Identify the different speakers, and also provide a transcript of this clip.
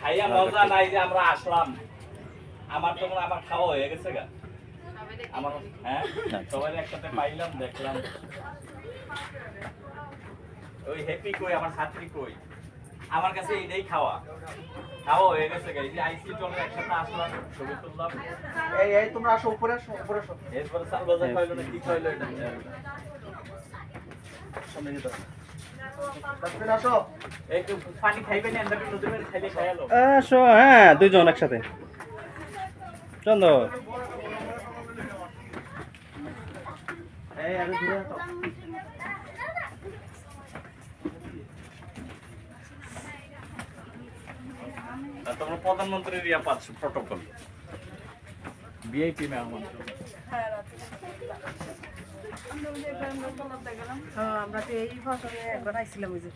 Speaker 1: খাইয়া মজা নাই যে আমরা আসলাম। আমার তো আমার খাওয়া হয়ে গেছে গা। আমার হ্যাঁ? সবাই একসাথে পাইলাম দেখলাম। ওই হ্যাপি কই আমার ছাত্রী কই? আমার কাছে এইটাই খাওয়া। খাওয়া হয়ে গেছে গা এই যে আইসি চলে একসাথে আসলাম ছবি তুললাম।
Speaker 2: এই এই তোমরা আসো উপরে আসো উপরে আসো।
Speaker 1: এরপরে চাল বাজার খাইলো না কি খাইলো এটা?
Speaker 2: সামনে যেতে
Speaker 3: হ্যাঁ দুইজন একসাথে। চন্দর
Speaker 2: এই আরে দূরে
Speaker 1: তোমরা প্রধানমন্ত্রীর ইয়া পাচ্ছ প্রটোকল ভিআইপি মেহমান
Speaker 4: হ্যাঁ আমরা তো এই ফসলে একবার আইছিলাম ওই যে।